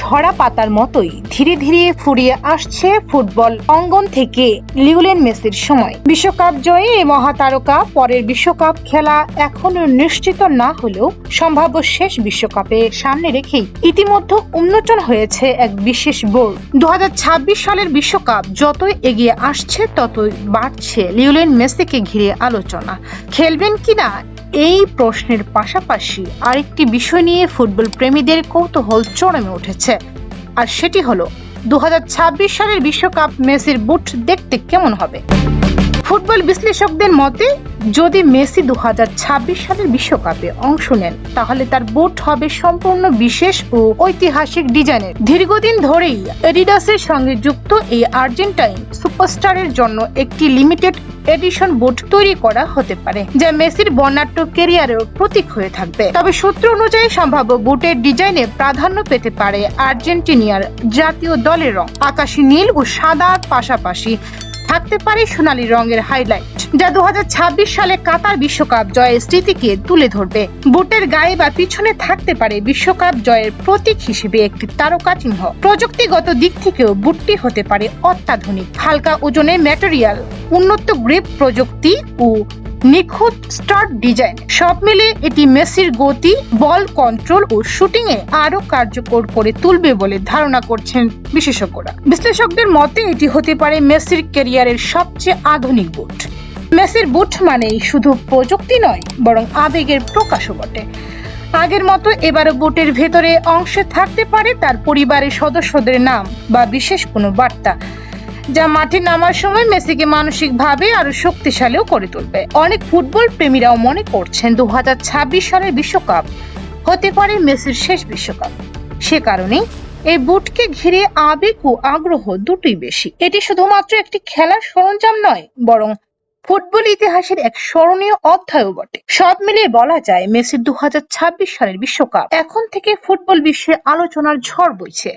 ঝরা পাতার মতোই ধীরে ধীরে ফুরিয়ে আসছে ফুটবল অঙ্গন থেকে লিওলেন মেসির সময়। বিশ্বকাপ জয়ে এই মহাতারকা, পরের বিশ্বকাপ খেলা এখনও নিশ্চিত না হলেও সম্ভাব্য শেষ বিশ্বকাপে সামনে রেখেই ইতিমধ্যে উন্মোচন হয়েছে এক বিশেষ বোর্ড। দু হাজার ছাব্বিশ সালের বিশ্বকাপ যতই এগিয়ে আসছে, ততই বাড়ছে লিওলেন মেসিকে ঘিরে আলোচনা। খেলবেন কিনা এই প্রশ্নের পাশাপাশি আরেকটি বিষয় নিয়ে ফুটবল প্রেমীদের কৌতূহল চরমে উঠেছে। আর সেটি হলো দু হাজার ছাব্বিশ সালের বিশ্বকাপ মেসির বুট দেখতে কেমন হবে? ফুটবল বিশ্লেষকদের মতে, যদি মেসি দু হাজার ছাব্বিশ সালের বিশ্বকাপে অংশ নেন, তাহলে তার বুট হবে সম্পূর্ণ বিশেষ ও ঐতিহাসিক ডিজাইনের। দীর্ঘদিন ধরেই এডিডাসের সঙ্গে যুক্ত এই আর্জেন্টাইন সুপারস্টারের জন্য একটি লিমিটেড এডিশন বোর্ড তৈরি করা হতে পারে, যা মেসির বর্ণাঢ্য কেরিয়ারের প্রতীক হয়ে থাকবে। তবে সূত্র অনুযায়ী সম্ভাব্য বুটের ডিজাইনে প্রাধান্য পেতে পারে আর্জেন্টিনিয়ার জাতীয় দলের রং। আকাশী নীল ও সাদার পাশাপাশি থাকতে পারে সোনালী রঙের হাইলাইট যা দু সালে কাতার বিশ্বকাপ জয়ের স্মৃতিকে তুলে ধরবে। বুটের গায়ে বা পিছনে থাকতে পারে বিশ্বকাপ জয়ের প্রতীক হিসেবে একটি তারকা চিহ্ন। প্রযুক্তিগত দিক থেকেও বুটটি হতে পারে অত্যাধুনিক। হালকা ওজনের ম্যাটেরিয়াল উন্নত গ্রিপ প্রযুক্তি ও নিখুঁত স্টার্ট ডিজাইন। সব মিলে এটি মেসির গতি, বল কন্ট্রোল ও শুটিং এ আরও কার্যকর করে তুলবে বলে ধারণা করছেন বিশেষজ্ঞরা। বিশ্লেষকদের মতে, এটি হতে পারে মেসির ক্যারিয়ারের সবচেয়ে আধুনিক বুট। মেসির বুট মানেই শুধু প্রযুক্তি নয়, বরং আবেগের প্রকাশও বটে। আগের মতো এবারও বুটের ভেতরে অংশে থাকতে পারে তার পরিবারের সদস্যদের নাম বা বিশেষ কোনো বার্তা। যা মাঠে নামার সময় মেসিকে মানসিকভাবে আরও শক্তিশালীও করে তুলবে। অনেক ফুটবল প্রেমীরাও মনে করছেন দু সালের বিশ্বকাপ হতে পারে মেসির শেষ বিশ্বকাপ। সে কারণে এই বুটকে ঘিরে আবেগ ও আগ্রহ দুটোই বেশি। এটি শুধুমাত্র একটি খেলার সরঞ্জাম নয়, বরং ফুটবল ইতিহাসের এক স্মরণীয় অধ্যায়ও বটে। সব মিলিয়ে বলা যায় মেসির দু হাজার ছাব্বিশ সালের বিশ্বকাপ এখন থেকে ফুটবল বিশ্বে আলোচনার ঝড় বইছে।